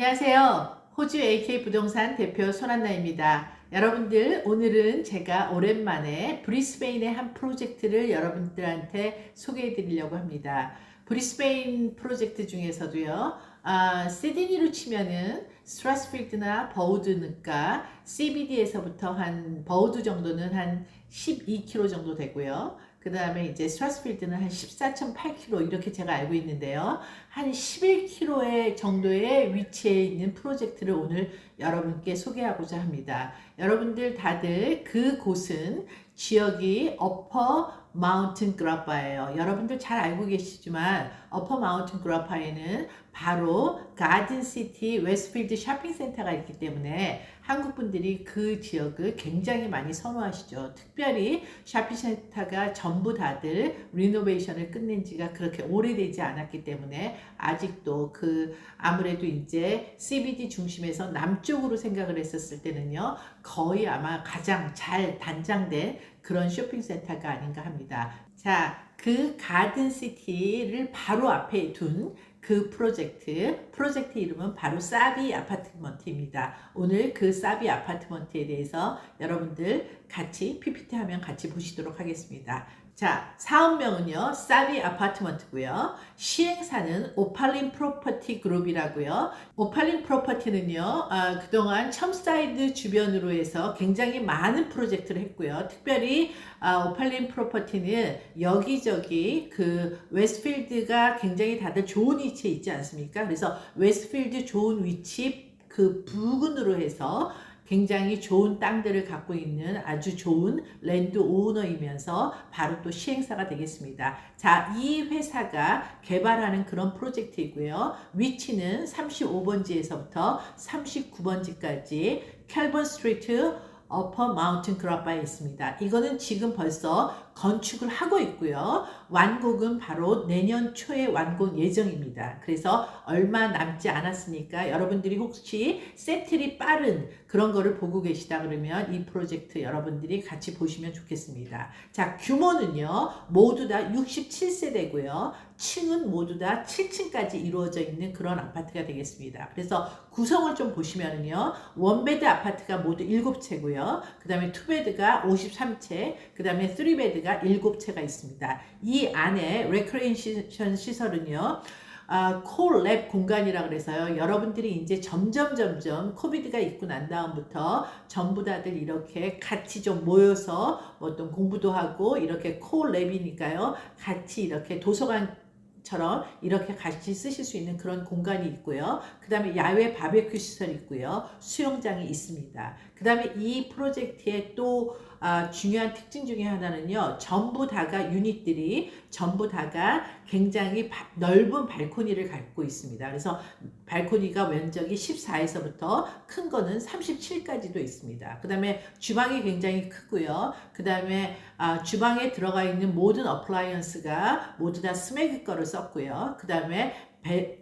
안녕하세요. 호주 AK 부동산 대표 손한나입니다. 여러분들, 오늘은 제가 오랜만에 브리스베인의 한 프로젝트를 여러분들한테 소개해 드리려고 합니다. 브리스베인 프로젝트 중에서도요, 아, 시드니로 치면은 스트라스필드나 버우드니까 CBD에서부터 한 버우드 정도는 한 12km 정도 되고요. 그 다음에 이제 스트라스필드는 한 14.8km 이렇게 제가 알고 있는데요. 한 11km 정도의 위치에 있는 프로젝트를 오늘 여러분께 소개하고자 합니다. 여러분들 다들 그 곳은 지역이 어퍼 마운틴 그라파예요. 여러분들 잘 알고 계시지만 어퍼 마운틴 그라파에는 바로 가든 시티 웨스트필드 쇼핑 센터가 있기 때문에 한국 분들이 그 지역을 굉장히 많이 선호하시죠. 특별히 쇼핑 센터가 전부 다들 리노베이션을 끝낸 지가 그렇게 오래되지 않았기 때문에 아직도 그 아무래도 이제 CBD 중심에서 남쪽으로 생각을 했었을 때는요. 거의 아마 가장 잘 단장된 그런 쇼핑센터가 아닌가 합니다. 자, 그 가든시티를 바로 앞에 둔 그 프로젝트, 프로젝트 이름은 바로 사비 아파트먼트입니다. 오늘 그 사비 아파트먼트에 대해서 여러분들 같이 PPT 하면 같이 보시도록 하겠습니다. 자, 사업명은요, 사비 아파트먼트고요. 시행사는 오팔린 프로퍼티 그룹이라고요. 오팔린 프로퍼티는요, 아, 그동안 첨사이드 주변으로 해서 굉장히 많은 프로젝트를 했고요. 특별히 아, 오팔린 프로퍼티는 여기저기 그 웨스트필드가 굉장히 다들 좋은 위치에 있지 않습니까? 그래서 웨스트필드 좋은 위치 그 부근으로 해서 굉장히 좋은 땅들을 갖고 있는 아주 좋은 랜드 오너이면서 바로 또 시행사가 되겠습니다. 자, 이 회사가 개발하는 그런 프로젝트이고요. 위치는 35번지에서부터 39번지까지 캘번 스트리트 어퍼 마운틴 그라바에 있습니다. 이거는 지금 벌써 건축을 하고 있고요. 완공은 바로 내년 초에 완공 예정입니다. 그래서 얼마 남지 않았으니까 여러분들이 혹시 세틀이 빠른 그런 거를 보고 계시다 그러면 이 프로젝트 여러분들이 같이 보시면 좋겠습니다. 자, 규모는요. 모두 다 67세대고요. 층은 모두 다 7층까지 이루어져 있는 그런 아파트가 되겠습니다. 그래서 구성을 좀 보시면은요. 원베드 아파트가 모두 7채고요. 그 다음에 투베드가 53채, 그 다음에 쓰리베드가 7채가 있습니다. 이 안에 레크레이션 시설은요. 아, 콜랩 공간이라 그래서요. 여러분들이 이제 점점 점점 코비드가 있고 난 다음부터 전부 다들 이렇게 같이 좀 모여서 어떤 공부도 하고 이렇게 콜랩이니까요. 같이 이렇게 도서관 처럼 이렇게 같이 쓰실 수 있는 그런 공간이 있고요. 그 다음에 야외 바베큐 시설이 있고요. 수영장이 있습니다. 그 다음에 이 프로젝트의 또 아, 중요한 특징 중에 하나는요. 전부 다가 유닛들이 전부 다가 굉장히 바, 넓은 발코니를 갖고 있습니다. 그래서 발코니가 면적이 14에서부터 큰 거는 37까지도 있습니다. 그 다음에 주방이 굉장히 크고요. 그 다음에 아, 주방에 들어가 있는 모든 어플라이언스가 모두 다 스메그 거를 썼고요. 그 다음에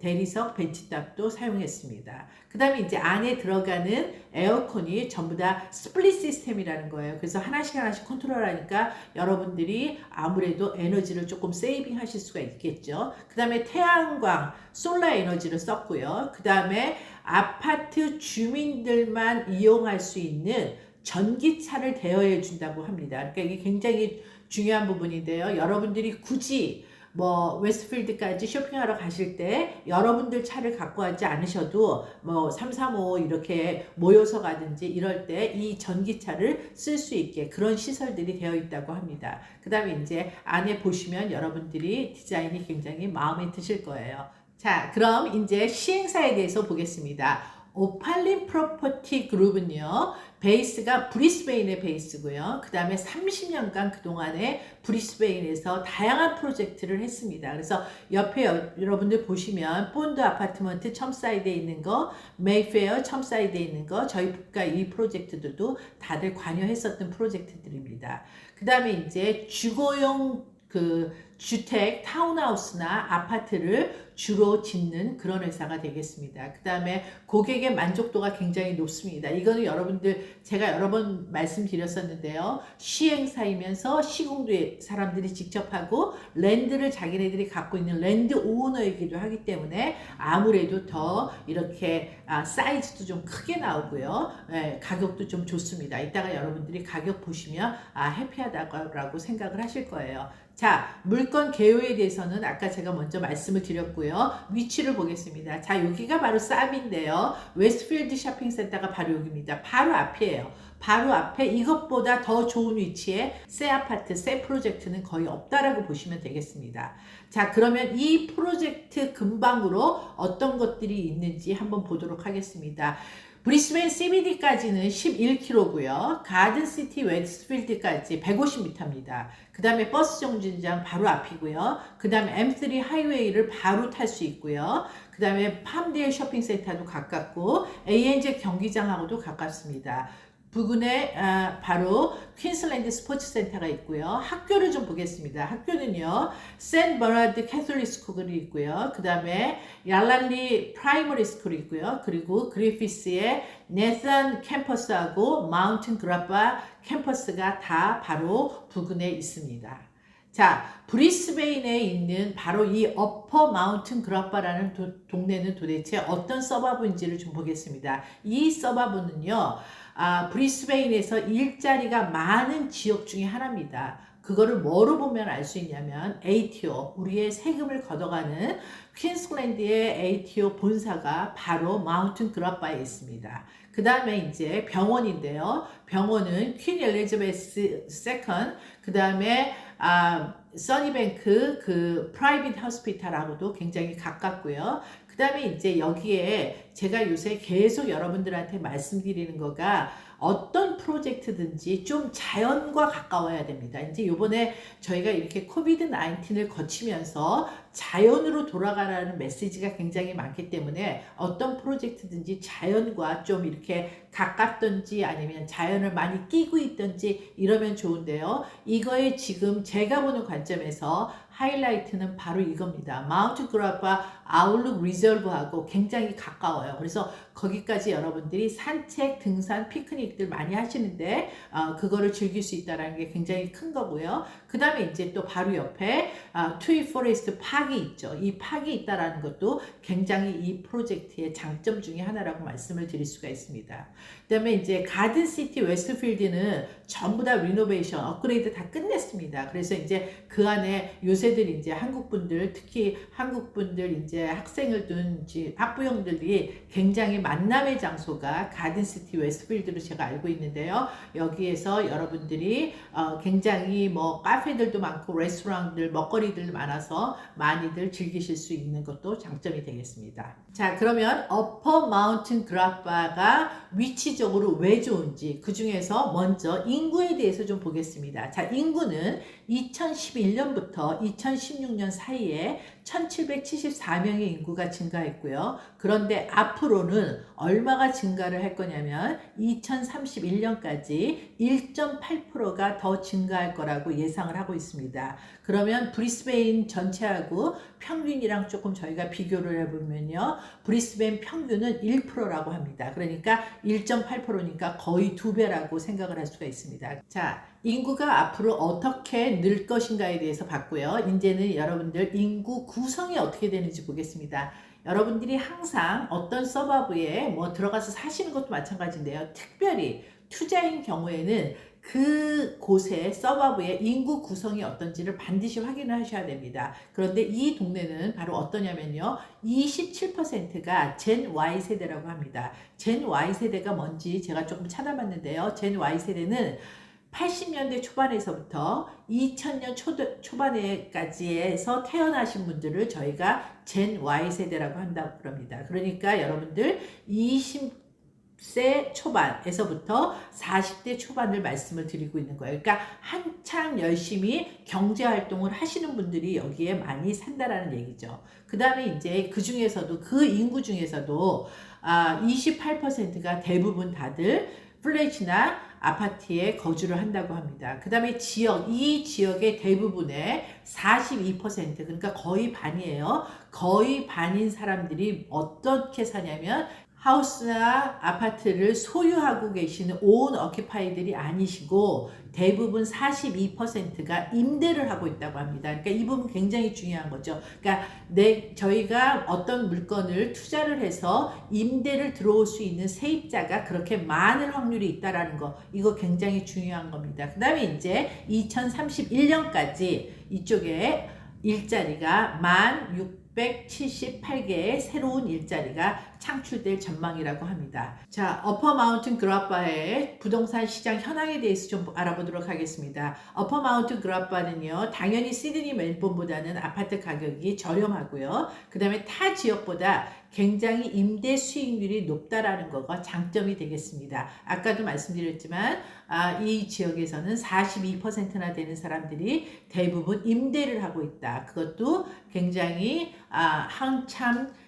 대리석 벤치탑도 사용했습니다. 그 다음에 이제 안에 들어가는 에어컨이 전부 다 스플릿 시스템이라는 거예요. 그래서 하나씩 하나씩 컨트롤하니까 여러분들이 아무래도 에너지를 조금 세이빙 하실 수가 있겠죠. 그 다음에 태양광, 솔라 에너지를 썼고요. 그 다음에 아파트 주민들만 이용할 수 있는 전기차를 대여해 준다고 합니다. 그러니까 이게 굉장히 중요한 부분인데요. 여러분들이 굳이 뭐 웨스트필드까지 쇼핑하러 가실 때 여러분들 차를 갖고 가지 않으셔도 뭐 335 이렇게 모여서 가든지 이럴 때 이 전기차를 쓸 수 있게 그런 시설들이 되어 있다고 합니다. 그 다음에 이제 안에 보시면 여러분들이 디자인이 굉장히 마음에 드실 거예요. 자, 그럼 이제 시행사에 대해서 보겠습니다. 오팔린 프로퍼티 그룹은요, 베이스가 브리스베인의 베이스고요. 그 다음에 30년간 그동안에 브리스베인에서 다양한 프로젝트를 했습니다. 그래서 옆에 여, 러분들 보시면 본드 아파트먼트 첨사이드에 있는 거, 메이페어 첨사이드에 있는 거, 저희가 이 프로젝트들도 다들 관여했었던 프로젝트들입니다. 그 다음에 이제 주거용 그 주택, 타운하우스나 아파트를 주로 짓는 그런 회사가 되겠습니다. 그 다음에 고객의 만족도가 굉장히 높습니다. 이거는 여러분들 제가 여러 번 말씀드렸었는데요. 시행사이면서 시공도 사람들이 직접 하고 랜드를 자기네들이 갖고 있는 랜드 오너이기도 하기 때문에 아무래도 더 이렇게 아, 사이즈도 좀 크게 나오고요. 예, 가격도 좀 좋습니다. 이따가 여러분들이 가격 보시면 아, 해피하다고 생각을 하실 거예요. 자, 물건 개요에 대해서는 아까 제가 먼저 말씀을 드렸고요. 위치를 보겠습니다. 자, 여기가 바로 쌉인데요. 웨스트필드 쇼핑센터가 바로 여기입니다. 바로 앞이에요. 바로 앞에 이것보다 더 좋은 위치에 새 아파트, 새 프로젝트는 거의 없다라고 보시면 되겠습니다. 자, 그러면 이 프로젝트 근방으로 어떤 것들이 있는지 한번 보도록 하겠습니다. 브리스벤 CBD까지는 11km고요. 가든시티 웨스트필드까지 150m입니다. 그 다음에 버스 정류장 바로 앞이고요. 그 다음에 M3 하이웨이를 바로 탈 수 있고요. 그 다음에 팜데일 쇼핑센터도 가깝고 ANZ 경기장하고도 가깝습니다. 부근에 아, 바로 퀸슬랜드 스포츠 센터가 있고요. 학교를 좀 보겠습니다. 학교는요. 센 버나드 캐톨릭 스쿨이 있고요. 그 다음에 얄랄리 프라이머리 스쿨이 있고요. 그리고 그리피스의 네산 캠퍼스하고 마운틴 그라파 캠퍼스가 다 바로 부근에 있습니다. 자, 브리스베인에 있는 바로 이 어퍼 마운틴 그라파라는 도, 동네는 도대체 어떤 서바브인지를 좀 보겠습니다. 이 서바브는요. 아, 브리스베인에서 일자리가 많은 지역 중에 하나입니다. 그거를 뭐로 보면 알 수 있냐면 ATO, 우리의 세금을 걷어가는 퀸슬랜드의 ATO 본사가 바로 마운틴 그라바에 있습니다. 그 다음에 이제 병원인데요. 병원은 퀸 엘리자베스 세컨, 그 다음에 아, 써니뱅크 그 프라이빗 허스피탈하고도 굉장히 가깝고요. 그 다음에 이제 여기에 제가 요새 계속 여러분들한테 말씀드리는 거가 어떤 프로젝트든지 좀 자연과 가까워야 됩니다. 이제 요번에 저희가 이렇게 코비드 19을 거치면서 자연으로 돌아가라는 메시지가 굉장히 많기 때문에 어떤 프로젝트든지 자연과 좀 이렇게 가깝든지 아니면 자연을 많이 끼고 있든지 이러면 좋은데요. 이거에 지금 제가 보는 관점에서 하이라이트는 바로 이겁니다. 마운트 그라파 아울룩 리저브하고 굉장히 가까워요. 그래서 거기까지 여러분들이 산책, 등산, 피크닉들 많이 하시는데 어, 그거를 즐길 수 있다는 게 굉장히 큰 거고요. 그 다음에 이제 또 바로 옆에 어, 트위 포레스트 팍이 있죠. 이 팍이 있다라는 것도 굉장히 이 프로젝트의 장점 중에 하나라고 말씀을 드릴 수가 있습니다. 그 다음에 이제 가든 시티 웨스트필드는 전부 다 리노베이션, 업그레이드 다 끝냈습니다. 그래서 이제 그 안에 요새들 이제 한국 분들, 특히 한국 분들 이제 학생을 둔 학부형들이 굉장히 만남의 장소가 가든 시티 웨스트필드로 제가 알고 있는데요. 여기에서 여러분들이 어 굉장히 뭐 카페들도 많고 레스토랑들, 먹거리들 많아서 많이들 즐기실 수 있는 것도 장점이 되겠습니다. 자, 그러면 어퍼 마운틴 그라파가 위치적으로 왜 좋은지 그 중에서 먼저 인구에 대해서 좀 보겠습니다. 자, 인구는 2011년부터 2016년 사이에 1774명의 인구가 증가했고요. 그런데 앞으로는 얼마가 증가를 할 거냐면 2031년까지 1.8%가 더 증가할 거라고 예상을 하고 있습니다. 그러면 브리스베인 전체하고 평균이랑 조금 저희가 비교를 해보면요. 브리스베인 평균은 1%라고 합니다. 그러니까 1.8%니까 거의 두 배라고 생각을 할 수가 있습니다. 자, 인구가 앞으로 어떻게 늘 것인가에 대해서 봤고요. 이제는 여러분들 인구 구성이 어떻게 되는지 보겠습니다. 여러분들이 항상 어떤 서버브에 뭐 들어가서 사시는 것도 마찬가지인데요. 특별히 투자인 경우에는 그 곳의 서버브의 인구 구성이 어떤지를 반드시 확인을 하셔야 됩니다. 그런데 이 동네는 바로 어떠냐면요. 27%가 젠 Y 세대라고 합니다. 젠 Y 세대가 뭔지 제가 조금 찾아봤는데요. 젠 Y 세대는 80년대 초반에서부터 2000년 초, 초반에까지 해서 태어나신 분들을 저희가 젠 Y세대라고 한다고 그럽니다. 그러니까 여러분들 20세 초반에서부터 40대 초반을 말씀을 드리고 있는 거예요. 그러니까 한창 열심히 경제 활동을 하시는 분들이 여기에 많이 산다라는 얘기죠. 그 다음에 이제 그 중에서도 그 인구 중에서도 아, 28%가 대부분 다들 플래시나 아파트에 거주를 한다고 합니다. 그 다음에 지역, 이 지역의 대부분의 42% 그러니까 거의 반이에요. 거의 반인 사람들이 어떻게 사냐면 하우스나 아파트를 소유하고 계시는 온 어키파이들이 아니시고 대부분 42%가 임대를 하고 있다고 합니다. 그러니까 이 부분 굉장히 중요한 거죠. 그러니까 내 저희가 어떤 물건을 투자를 해서 임대를 들어올 수 있는 세입자가 그렇게 많을 확률이 있다라는 거 이거 굉장히 중요한 겁니다. 그다음에 이제 2031년까지 이쪽에 일자리가 1678개의 새로운 일자리가 창출될 전망이라고 합니다. 자, 어퍼 마운틴 그라파의 부동산 시장 현황에 대해서 좀 알아보도록 하겠습니다. 어퍼 마운틴 그라파는요, 당연히 시드니 멜번보다는 아파트 가격이 저렴하고요. 그 다음에 타 지역보다 굉장히 임대 수익률이 높다라는 거가 장점이 되겠습니다. 아까도 말씀드렸지만 아, 이 지역에서는 42%나 되는 사람들이 대부분 임대를 하고 있다. 그것도 굉장히 아, 한참 아,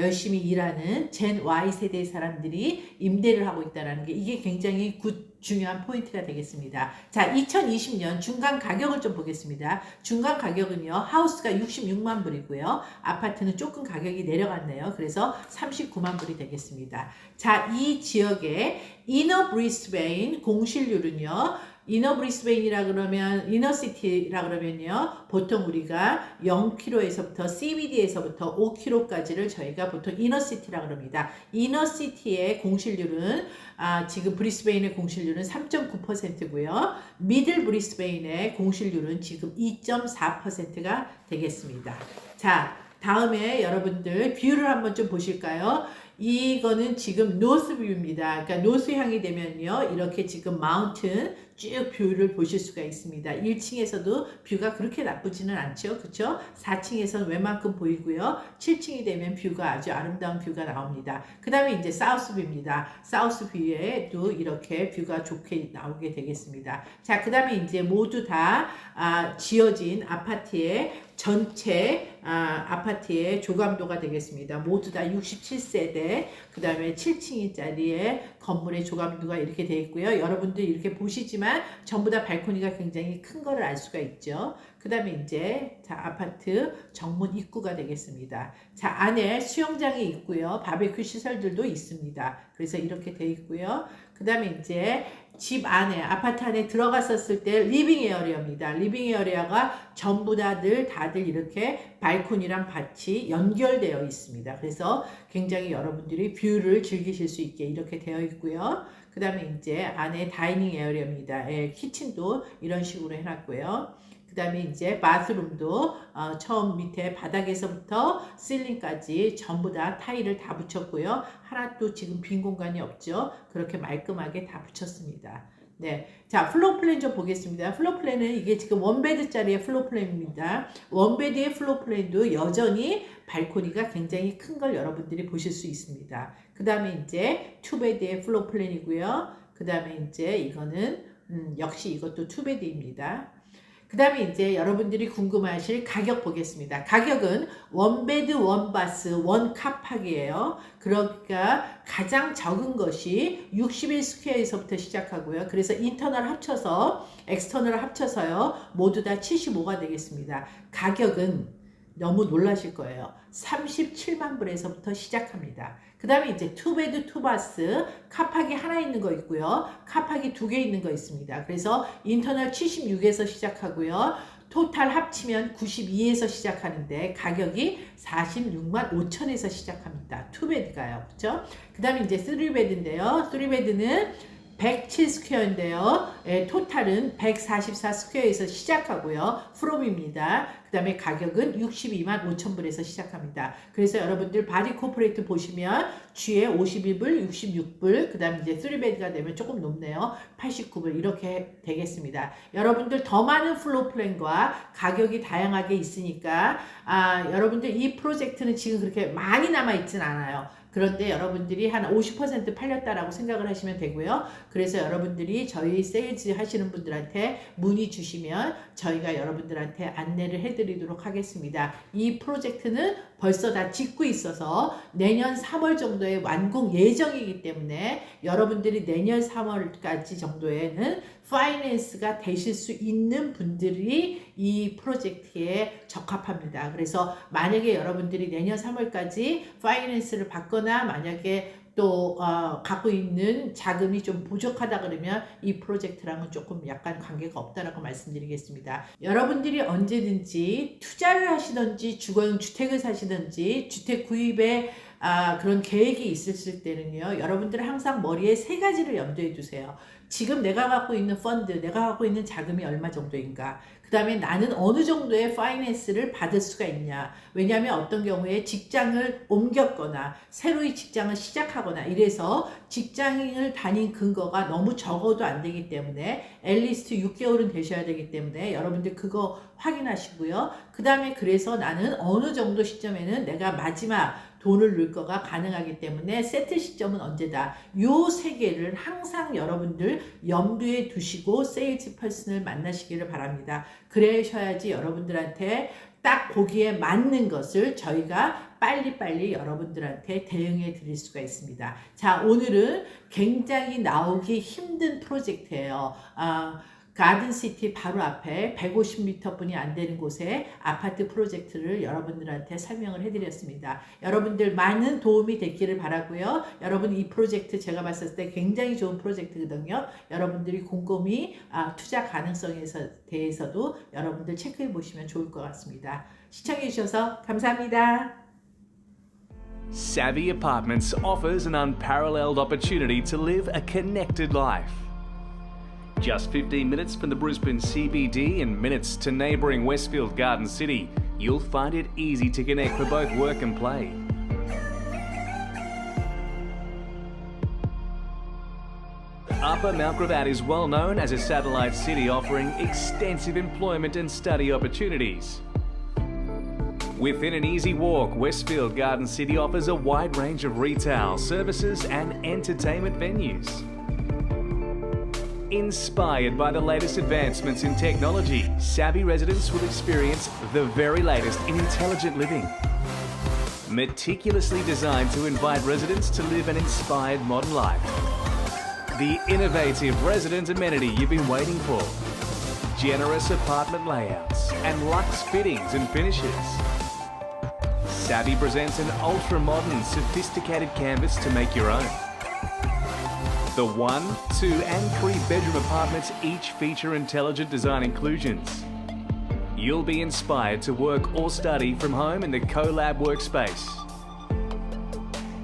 열심히 일하는 젠 Y 세대 사람들이 임대를 하고 있다는 게 이게 굉장히 굿, 중요한 포인트가 되겠습니다. 자, 2020년 중간 가격을 좀 보겠습니다. 중간 가격은요, 하우스가 66만 불이고요, 아파트는 조금 가격이 내려갔네요. 그래서 39만 불이 되겠습니다. 자, 이 지역의 이너 브리스베인 공실률은요, 이너 브리스베인이라 그러면 이너 시티라 그러면요 보통 우리가 0km에서부터 CBD에서부터 5km까지를 저희가 보통 이너 시티라 그럽니다. 이너 시티의 공실률은 아, 지금 브리스베인의 공실률은 3.9%고요. 미들 브리스베인의 공실률은 지금 2.4%가 되겠습니다. 자, 다음에 여러분들 뷰를 한번 좀 보실까요? 이거는 지금 노스 뷰입니다. 그러니까 노스 향이 되면요. 이렇게 지금 마운튼 쭉 뷰를 보실 수가 있습니다. 1층에서도 뷰가 그렇게 나쁘지는 않죠. 그쵸? 4층에서는 웬만큼 보이고요. 7층이 되면 뷰가 아주 아름다운 뷰가 나옵니다. 그 다음에 이제 사우스 뷰입니다. 사우스 뷰에도 이렇게 뷰가 좋게 나오게 되겠습니다. 자, 그 다음에 이제 모두 다 아, 지어진 아파트의 전체 아, 아파트의 조감도가 되겠습니다. 모두 다 67세대, 그 다음에 7층짜리의 건물의 조감도가 이렇게 되어 있고요. 여러분들 이렇게 보시지만 전부 다 발코니가 굉장히 큰 거를 알 수가 있죠. 그 다음에 이제 자 아파트 정문 입구가 되겠습니다. 자 안에 수영장이 있고요. 바베큐 시설들도 있습니다. 그래서 이렇게 되어 있고요. 그 다음에 이제 집 안에 아파트 안에 들어갔었을 때 리빙 에어리어입니다. 리빙 에어리어가 전부 다들 다들 이렇게 발코니랑 같이 연결되어 있습니다. 그래서 굉장히 여러분들이 뷰를 즐기실 수 있게 이렇게 되어 있고요. 그 다음에 이제 안에 다이닝 에어리어입니다. 예, 키친도 이런 식으로 해놨고요. 그 다음에 이제 바스룸도 어, 처음 밑에 바닥에서부터 실링까지 전부 다 타일을 다 붙였고요. 하나도 지금 빈 공간이 없죠. 그렇게 말끔하게 다 붙였습니다. 네. 자, 플로우 플랜 좀 보겠습니다. 플로우 플랜은 이게 지금 원베드짜리의 플로우 플랜입니다. 원베드의 플로우 플랜도 여전히 발코니가 굉장히 큰 걸 여러분들이 보실 수 있습니다. 그 다음에 이제 투베드의 플로우 플랜이고요. 그 다음에 이제 이거는 음, 역시 이것도 투베드입니다. 그 다음에 이제 여러분들이 궁금하실 가격 보겠습니다. 가격은 원베드, 원바스, 원카팍이에요. 그러니까 가장 적은 것이 61 스퀘어에서부터 시작하고요. 그래서 인터널 합쳐서, 엑스터널 합쳐서요. 모두 다 75가 되겠습니다. 가격은 너무 놀라실 거예요. 37만 불에서부터 시작합니다. 그 다음에 이제 투베드 투바스 카팍이 하나 있는 거 있고요. 카팍이 두 개 있는 거 있습니다. 그래서 인터널 76에서 시작하고요. 토탈 합치면 92에서 시작하는데 가격이 46만 5천에서 시작합니다. 투베드가요. 그렇죠? 그 다음에 이제 3베드인데요. 3베드는 107 스퀘어인데요. 예, 토탈은 144 스퀘어에서 시작하고요. 프롬입니다. 그 다음에 가격은 62만 5천 불에서 시작합니다. 그래서 여러분들 바디 코퍼레이트 보시면 G에 51불, 66불, 그 다음에 이제 3베드가 되면 조금 높네요. 89불 이렇게 되겠습니다. 여러분들 더 많은 플로 플랜과 가격이 다양하게 있으니까 아, 여러분들 이 프로젝트는 지금 그렇게 많이 남아 있진 않아요. 그런데 여러분들이 한 50% 팔렸다라고 생각을 하시면 되고요. 그래서 여러분들이 저희 세일즈 하시는 분들한테 문의 주시면 저희가 여러분들한테 안내를 해드리도록 하겠습니다. 이 프로젝트는 벌써 다 짓고 있어서 내년 3월 정도에 완공 예정이기 때문에 여러분들이 내년 3월까지 정도에는 파이낸스가 되실 수 있는 분들이 이 프로젝트에 적합합니다. 그래서 만약에 여러분들이 내년 3월까지 파이낸스를 받거나 만약에 또 어, 갖고 있는 자금이 좀 부족하다 그러면 이 프로젝트랑은 조금 약간 관계가 없다라고 말씀드리겠습니다. 여러분들이 언제든지 투자를 하시든지 주거용 주택을 사시든지 주택 구입에 아, 그런 계획이 있으실 때는요, 여러분들 항상 머리에 세 가지를 염두에 두세요. 지금 내가 갖고 있는 펀드, 내가 갖고 있는 자금이 얼마 정도인가? 그 다음에 나는 어느 정도의 파이낸스를 받을 수가 있냐? 왜냐하면 어떤 경우에 직장을 옮겼거나 새로이 직장을 시작하거나 이래서 직장을 다닌 근거가 너무 적어도 안 되기 때문에 앨리스트 6개월은 되셔야 되기 때문에 여러분들 그거 확인하시고요. 그 다음에 그래서 나는 어느 정도 시점에는 내가 마지막 돈을 넣을 거가 가능하기 때문에 세트 시점은 언제다. 요 세 개를 항상 여러분들 염두에 두시고 세일즈 퍼슨을 만나시기를 바랍니다. 그러셔야지 여러분들한테 딱 거기에 맞는 것을 저희가 빨리빨리 여러분들한테 대응해 드릴 수가 있습니다. 자, 오늘은 굉장히 나오기 힘든 프로젝트예요. 아, 가든시티 바로 앞에 150m 분이 안 되는 곳에 아파트 프로젝트를 여러분들한테 설명을 해드렸습니다. 여러분들 많은 도움이 됐기를 바라고요. 여러분 이 프로젝트 제가 봤을 때 굉장히 좋은 프로젝트거든요. 여러분들이 곰곰이 아, 투자 가능성에 대해서도 여러분들 체크해 보시면 좋을 것 같습니다. 시청해 주셔서 감사합니다. Savvy Apartments offers an unparalleled opportunity to live a connected life. Just 15 minutes from the Brisbane CBD and minutes to neighbouring Westfield Garden City, you'll find it easy to connect for both work and play. Upper Mount Gravatt is well known as a satellite city offering extensive employment and study opportunities. Within an easy walk, Westfield Garden City offers a wide range of retail, services, and entertainment venues. Inspired by the latest advancements in technology, savvy residents will experience the very latest in intelligent living. Meticulously designed to invite residents to live an inspired modern life. The innovative resident amenity you've been waiting for. Generous apartment layouts and luxe fittings and finishes. Savvy presents an ultra modern, sophisticated canvas to make your own. The one, two, and three bedroom apartments each feature intelligent design inclusions. You'll be inspired to work or study from home in the CoLab workspace.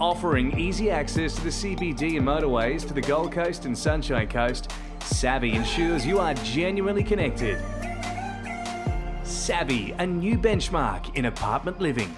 Offering easy access to the CBD and motorways to the Gold Coast and Sunshine Coast, Savvy ensures you are genuinely connected. Savvy, a new benchmark in apartment living.